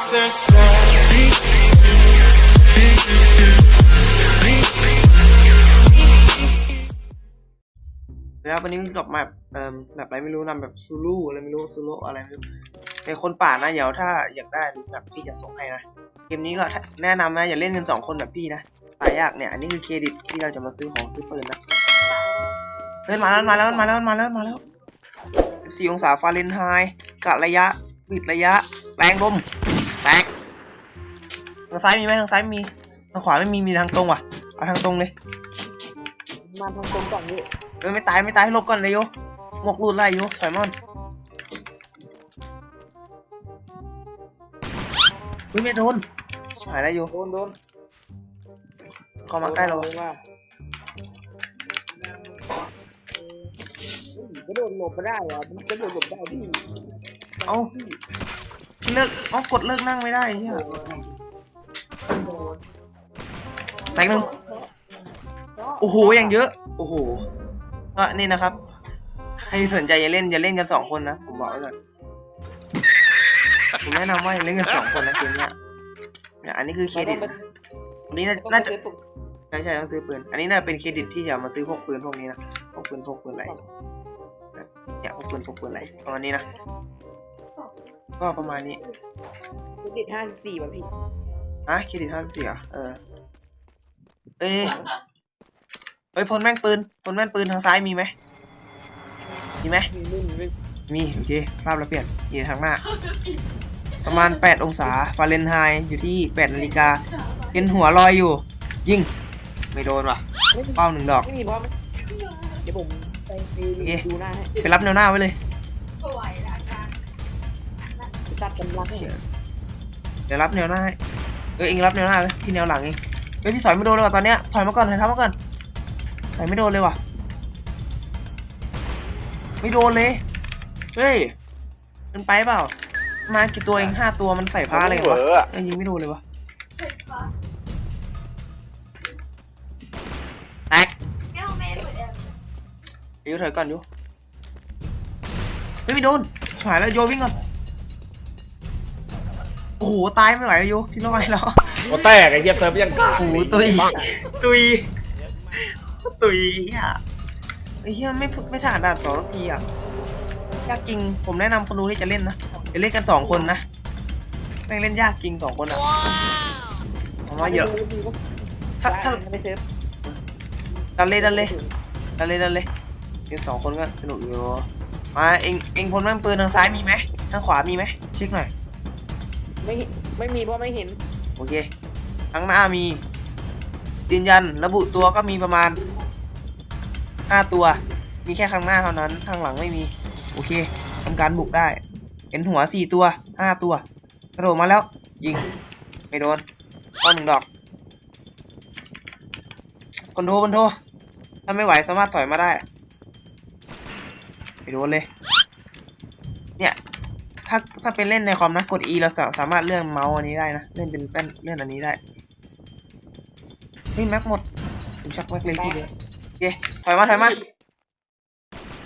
แล้ววันนี้กับแมปเอ่อแมปอะไรไม่รู้นะแบบซูลูอะไรไม่รู้ซูโรอะไรไม่รู้เป็นคนป่านะเดี๋ยวถ้าอยากได้แบบพี่จะส่งให้นะเกมนี้ก็แนะนำนะอย่าเล่นกันสองคนแบบพี่นะตายยากเนี่ยอันนี้คือเครดิตที่เราจะมาซื้อของซื้อปืนนะเฮ้ยมาแล้วมาแล้วมาแล้วมาแล้วมาแล้ว 14 องศาฟาเรนไฮต์กะระยะบิดระยะ แรงลม แตกทางซ้ายมีไหมทางซ้ายมีทางขวาไม่มีมีทางตรงว่ะเอาทางตรงเลยมาทางตรงก่อนนี่เออไม่ตายไม่ตายหลบก่อนเลยโยหมวกรูดไล่โยถอยมอนเฮ้ยไม่โดนชิบหายแล้วโยโดนโดนเข้ามาใกล้เราโดนว่าก็โดนหลบไม่ได้เหรอมันก็โดนหลบได้ดิเอ้า เลิกเอ้ากดเลิกนั่งไม่ได้เฮียแตกหนึ่งโอ้โหอย่างเยอะ โอ้โหก็นี่นะครับ ใครสนใจอย่าเล่นอย่าเล่นกันสองคนนะ ผมบอกไว้ก่อนผมแนะนำว่าอย่าเล่นกันสองคนนะเกมเนี้ยเนี่ยอันนี้คือเครดิตนะอันนี้น่าต้องน่าไปจะซื้อปกใช่ใช่ต้องซื้อปืน อันนี้น่าเป็นเครดิตที่จะมาซื้อพวกปืนพวกนี้นะ พวกปืนพวกปืนอะไรเนี่ยพวกปืนพวกปืนอะไรประมาณนี้นะ ก็ประมาณนี้เครดิตห้าสิบสี่ป่ะพี่อะเครดิตห้าสิบสี่อะเออ เอ้ยเฮ้ยพลแม่งปืนพลแม่งปืนทางซ้ายมีไหมมีไหมมีไม่มีไม่มีโอเคทราบแล้วเปลี่ยนอยู่ทางหน้า ประมาณ 8 องศาฟาเรนไฮต์อยู่ที่ 8 นาฬิกาเห็นหัวลอยอยู่ ยิง ไม่โดนว่ะไม่มีเป้าหนึ่งดอก ไม่มีพร้อมไหมเดี๋ยวผมไปดูโอเคดูหน้าให้ไปรับแนวหน้าไว้เลย ตัดกำลังให้เชี่ยเดี๋ยวรับแนวหน้าให้เออเองรับแนวหน้าเลยพี่แนวหลังเองเฮ้ยพี่สอยไม่โดนเลยว่ะตอนเนี้ยถอยมาก่อนถอยเท้ามาก่อนสอยไม่โดนเลยว่ะ ไม่โดนเลยเฮ้ยมันไปเปล่า มากี่ตัวเองห้าตัวมันใส่ผ้าอะไรกันวะเอ้ยยิงไม่โดนเลยวะแตกเดี๋ยวถอยก่อนอยู่เฮ้ยไม่โดนหายแล้วโยวิ่งก่อน โอ้โหตายไม่ไหวแล้วโยพี่ร้อยแล้วหัวแตกไอ้เหี้ยเซิร์ฟยังกล้าโอ้โหตุยตุยตุยอะไอ้เหี้ยไม่ไม่ถ่านดาบสองสักทีอะยากจริงผมแนะนำคนดูที่จะเล่นนะจะเล่นกันสองคนนะแม่งเล่นยากจริงสองคนอะผมว่าเยอะ ถ้าถ้าไปซื้อดันเลยดันเลยดันเลยดันเลยเล่นสองคนก็สนุกอยู่มาเองเองพลแม่งปืนทางซ้ายมีไหมทางขวามีไหมเช็คหน่อย ไม่ไม่มีเพราะไม่เห็นโอเคทางหน้ามียืนยันระบุตัวก็มีประมาณห้าตัว มีแค่ข้างหน้าเท่านั้นข้างหลังไม่มีโอเคทำการบุกได้ เห็นหัวสี่ตัวห้าตัวกระโดดมาแล้ว ยิงไม่โดนเข้าหนึ่งดอกคนโทรคนโทรถ้าไม่ไหวสามารถถอยมาได้ไม่โดนเลย ถ้าถ้าเป็นเล่นในคอมนะกด E เราสาสามารถเลื่อนเมาส์อันนี้ได้นะเลื่อนเป็นแป้นเลื่อนอันนี้ได้เฮ้ยแม็กหมดผมชักแม็กเลยทีเดียวโอเคถอยมาถอยมา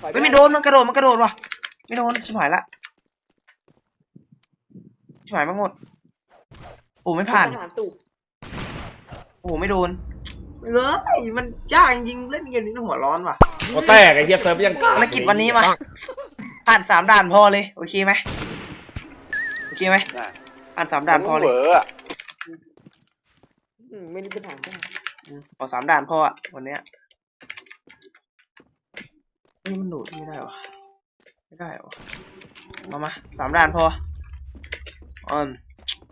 ถอยเฮ้ยไม่โดนมันกระโดดมันกระโดดว่ะไม่โดนชิบหายละชิบหายแม็กหมดโอ้ไม่ผ่านทหารตู่โอ้ไม่โดนเอ้ยมันยากจริงๆเล่นเกมนี้หัวร้อนว่ะหัวแตกไอ้เหี้ยเซิร์ฟยังกล้าภารกิจวันนี้มาผ่านสามด่านพอเลย โอเคไหมโอ เคไหมผ่านสามด่านพอเลยอืมไม่ได้เป็นทหารอืมพอสามด่านพออะวันเนี้ยเฮ้ยมันโดดไม่ได้วะไม่ได้วะมามาสามด่านพออืม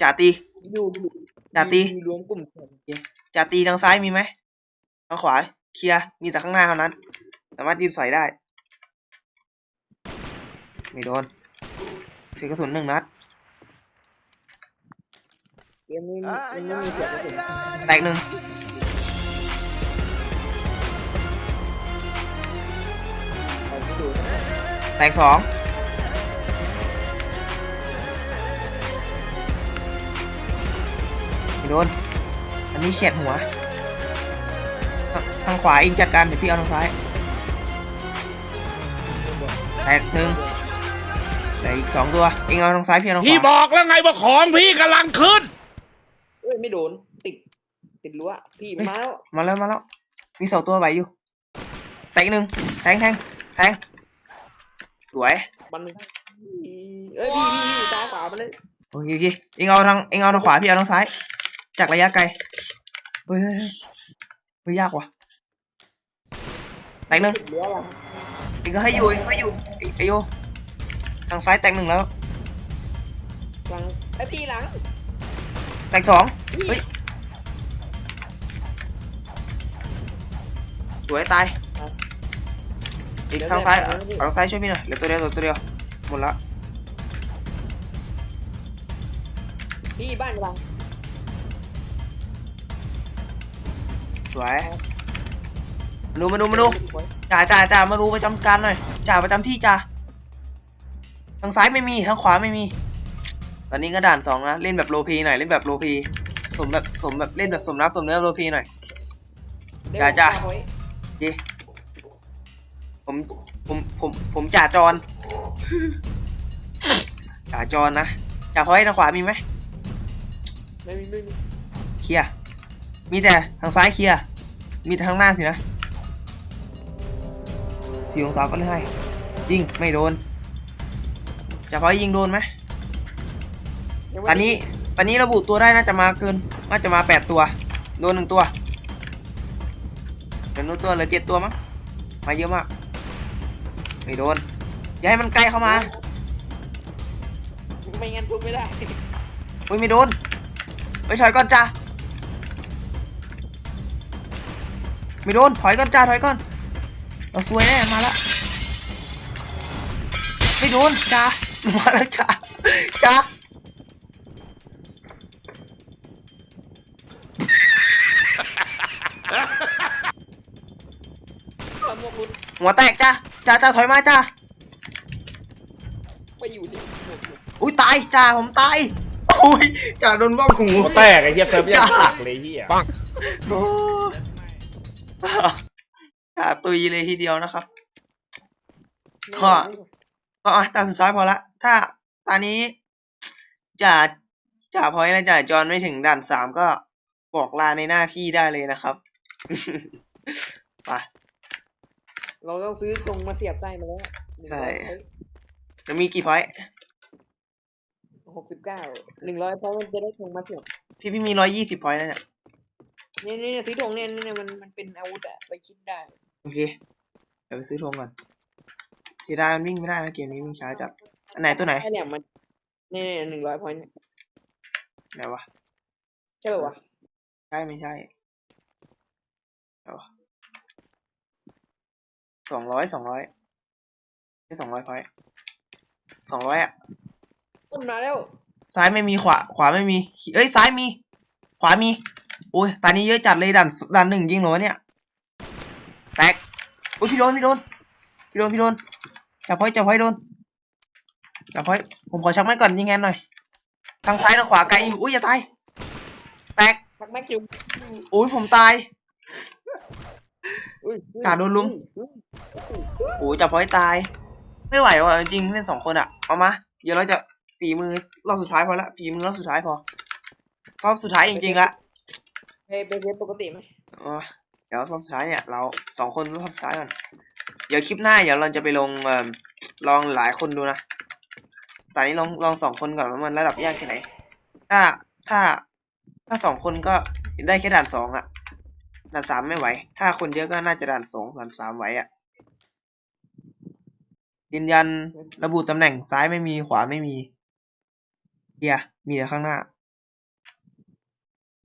จ่าตีอยู่อยู่จ่าตี อยู่รวมกลุ่มกันจ่าตีทางซ้ายมีไหมทางขวา เคลียร์ มีแต่ข้างหน้าเท่านั้น สามารถยืนใส่ได้ ไม่โดนเสียกระสุนหนึ่งนัด เกมนี้มันไม่มีเสียงกระสุนแตกหนึ่งใครไม่ดูแตกสองไม่โดน อันนี้เฉียดหัวทางทางขวาเองจัดการเดี๋ยวพี่เอาทางซ้าย แตกหนึ่งแต่อีกสองตัว เองเอาทางซ้ายพี่เอาทางขพี่วาบอกแล้วไงว่าของพี่กำลังขึ้นเอ้ย ไม่โดน ติด ติดรั้วพี่มาแล้วมาแล้วมาแล้ว มีสองตัวไหวอยู่ แตกหนึ่งแทงแทงแทงสวยมันเอ้ยพี่พี่พี่ตาขวามาเลยโอเคโอเคเองเอาทางเองเอาทางขวาพี่เอาทางซ้าย จากระยะไกลเฮ้ยเฮ้ยเฮ้ยเฮ้ยยากว่ะแตกหนึ่งติดรั้วว่ะเองก็ให้อยู่เองก็ให้อยู่ไอ้ไอโยทางซ้ายแตกหนึ่งแล้วหลังไอยพี่หลังแตกสอง เฮ้ยสวยตายอีกทางซ้ายเอาเอาทางซ้ายช่วยพี่หน่อยเหลือตัวเดียวเหลือตัวเดียวหมดละพี่บ้านหลังสวยมาดูมาดูมาดูจ่าจ่าจ่ามาดูประจำการหน่อยจ่าประจำที่จ่าทางซ้ายไม่มีทางขวาไม่มี ตอนนี้ก็ด่านสองนะเล่นแบบโลพีหน่อยเล่นแบบโลพี สมแบบสมแบบเล่นแบบสมน้ำสมเนื้อโลพีหน่อย จ้าจ้าเดี๋ยวผมพไว้เย่ผมผมผมผมจ่าจร จ่าจรนะจ่าพอยทางขวามีไหมไม่มีไม่มีเคลียร์มีแต่ทางซ้ายเคลียร์มีแต่ทางหน้าสินะสี่องศาก็ได้ยิงไม่โดนจ่าพอยยิงโดนไหมยังไม่ตอนนี้ ตอนนี้ระบุตัวได้น่าจะมาเกิน น่าจะมาแปดตัว โดนหนึ่งตัวเหลือหนึ่งตัวเหลือเจ็ดตัวมั้ง มาเยอะมาก ไม่โดน อย่าให้มันใกล้เข้ามา ไม่งั้นซุกไม่ได้อุ้ยไม่โดนไปถอยก่อนจ้าไม่โดน ถอยก่อนจ้าถอยก่อน เราซวยแน่ มาละไม่โดนจ้ามาแล้วจ้าจ้าเอา หมวกหลุดหัวแตกจ้าจ้าจ้าถอยมาจ้าไปอยู่ที่หมวกหลุดอุ้ยตายจ้าผมตายอุ้ยจ้าโดนบ้องหูหัวแตกไอ้เหี้ยเซิร์ฟยังกากเลยเหี้ยโอ้จ้าตุยเลยทีเดียวนะครับข้อก็อะตาสุดท้ายพอละ ถ้าตอนนี้จ่าจ่าพอยและจ่าจอนไม่ถึงด่านสามก็บอกลาในหน้าที่ได้เลยนะครับ ไป เราต้องซื้อตรงมาเสียบไส้มาแล้วใช่จะมีกี่พอยต์หกสิบเก้าหนึ่งร้อยเพราะมันจะได้ตรงมาเสียบพี่พี่มีร้อยยี่สิบพอยต์แล้วเนี่ยเนี่ยเนี่ยเนี่ยซื้อตรงเนี่ยเนี่ยมันมันเป็นอาวุธอะไปคิดได้โอเคเดี๋ยวไปซื้อธงก่อนเสียดายมันวิ่งไม่ได้นะเกมนี้วิ่งช้าจัดอันไหนตัวไหนไอเนี่ยมันเนี่ยหนึ่งร้อยพอยต์เนี่ยไหนวะใช่ป่าวะใช่ไม่ใช่ สองร้อยสองร้อยใช่สองร้อยพอยสองร้อยอะต้นมาแล้ว ซ้ายไม่มีขวา ขวาไม่มี เอ้ยซ้ายมี ขวามีโอ้ยตอนนี้เยอะจัดเลยดันดันหนึ่งยิงเหรอวะเนี่ย แตกโอ้ยพี่โดนพี่โดนพี่โดนพี่โดนจับพอยจับพอยโดนจับพอยผมขอชักไม้ก่อนยิงแฮนหน่อย ทางซ้ายทางขวาไกลอยู่อุ้ยอย่าตาย แตกพักแม็กคิวโอ้ยผมตาย อุ้ยกาดโดนลุมอุ้ยโอ้ยจับพอยตาย ไม่ไหวว่ะจริงๆเล่นสองคนอะเอามาเดี๋ยวเราจะฝีมือรอบสุดท้ายพอละฝีมือรอบสุดท้ายพอรอบสุดท้ายจริงๆละไปไปเวฟปกติไหมอะเดี๋ยวรอบสุดท้ายเนี่ยเราสองคนรอบสุดท้ายก่อนเดี๋ยวคลิปหน้าเดี๋ยวเราจะไปลงเอ่อลองหลายคนดูนะตอนนี้ลองลองสองคนก่อนว่ามันระดับยากแค่ไหน ถ้าถ้าถ้าสองคนก็ได้แค่ด่านสองอะ ด่านสามไม่ไหว ถ้าคนเยอะก็น่าจะด่านสองด่านสามไหวอะยืนยันระบุตำแหน่งซ้ายไม่มีขวาไม่มีเฮียมีแต่ข้างหน้า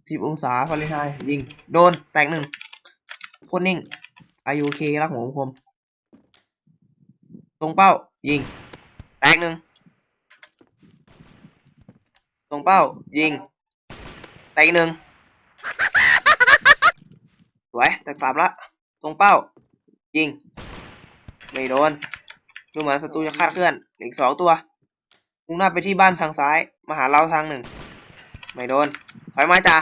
สิบองศาฟาเรนไฮต์ยิง โดน แตกหนึ่งโคตรนิ่งอายุเครักหัวคม ตรงเป้า ยิง แตกหนึ่งตรงเป้า ยิง แตกหนึ่ง วยแตกสามละ ตรงเป้า ยิง ไม่โดน ดูเหมือนศัตรูจะคาดเคลื่อนเหลืออีกสองตัวมุ่งหน้าไปที่บ้านทางซ้าย มาหาเราทางหนึ่ง ไม่โดน ถอยมาจ้า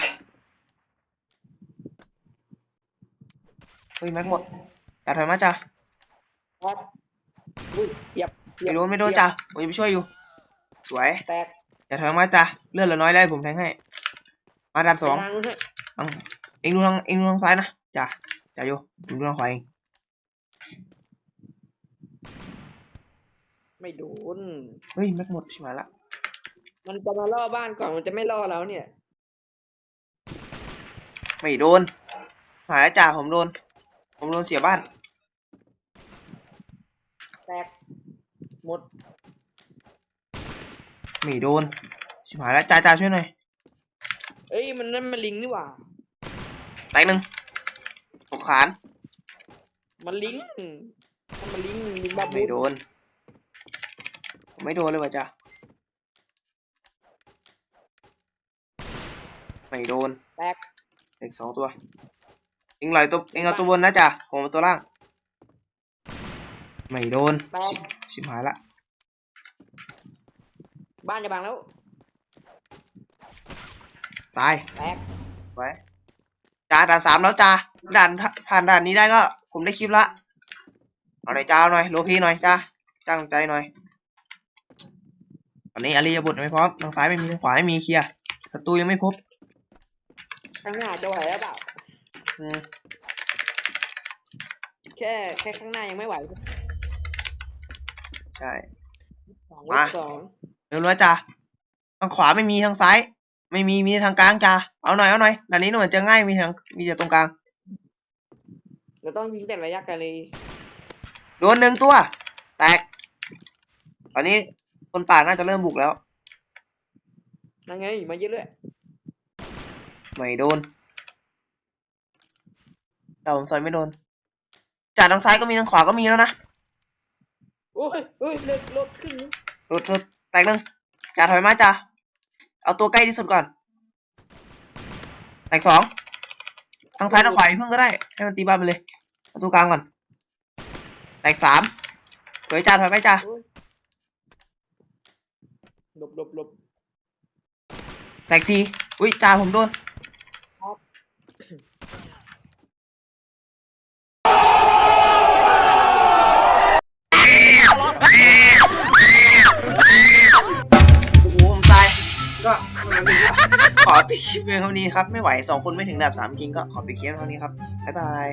เฮ้ยแม็กหมดจ้าถอยมาจ้าครับอุ้ยเสียบไม่โดนไม่โดนจ้ะผมจะไปช่วยอยู่ สวย แตกอย่าถอยมาจ้ะเลือดเหลือน้อยแล้วผมแทงให้ มาดันสองไปทางนู้นให้เอาเองดูทางเองดูทางซ้ายนะ จ้ะจ้ะโยผมดูทางขวาเองไม่โดน เฮ้ยแม็กหมดใช่ไหมละ มันจะมาล่อบ้านก่อนมันจะไม่ล่อเราเนี่ย ไม่โดน หายแล้วจ้ะผมโดน ผมโดนเสียบ้าน แตก หมด ไม่โดนชิบหายแล้วจ้าจ้าช่วยหน่อย เอ้ยมันนั่นมันลิงนี่หว่า แตกหนึ่ง ตกขานมันลิงถ้ามันลิงลิงบาบูไม่โดนผมไม่โดนเลยว่ะจ้ะไม่โดนแตกเด็กสองตัว เอ็งไหลตัว เอ็งเอาตัวบนนะจ๊ะผมเอาตัวล่าง ไม่โดนแตกชิชิบหายละ บ้านจะบังแล้ว ตาย แตกไว้ จ้าด่านสามแล้วจ้าด่านผ่านด่านนี้ได้ก็ ผมได้คลิปละเอาหน่อยจ้าเอาหน่อยโลพีหน่อยจ้าจ้างใจหน่อยตอนนี้อารียบุตรไม่พร้อมทางซ้ายไม่มีทางขวาไม่มีเคลียร์ศัตรูยังไม่พบข้างหน้าจะไหวหรือเปล่าอืมแค่แค่ข้างหน้ายังไม่ไหวใช่ สองมา สอง เร็วๆจ้าทางขวาไม่มีทางซ้าย ไม่มีมีทางกลางจ้าเอาหน่อยเอาหน่อยด่านนี้หน่อยจะง่ายมีทางมีแต่ตรงกลางเราต้องยิงแต่ระยะไกลเลยโดนหนึ่งตัว แตก ตอนนี้คนป่าน่าจะเริ่มบุกแล้วนั่นไงมาเยอะเลยไม่โดนแต่ผมซอยไม่โดน จากทางซ้ายก็มีทางขวาก็มีแล้วนะโอ้ยโอ้ยเลือดลดขึ้นรถรถแตกหนึ่งจ่าถอยมาจ่า เอาตัวใกล้ที่สุดก่อน แตกสองทางซ้ายทางขวาอย่าเพิ่งก็ได้ ให้มันตีบ้านไปเลยเอาตัวกลางก่อน แตกสามถอยจ่าถอยไปจ่าโอ้ยหลบหลบหลบแตกสี่อุ้ยจ่าผมโดน ปิดคลิปเพียงเท่านี้ครับ ไม่ไหวสองคนไม่ถึงระดับสามจริงก็ขอปิดคลิปเท่านี้ครับ บ๊ายบาย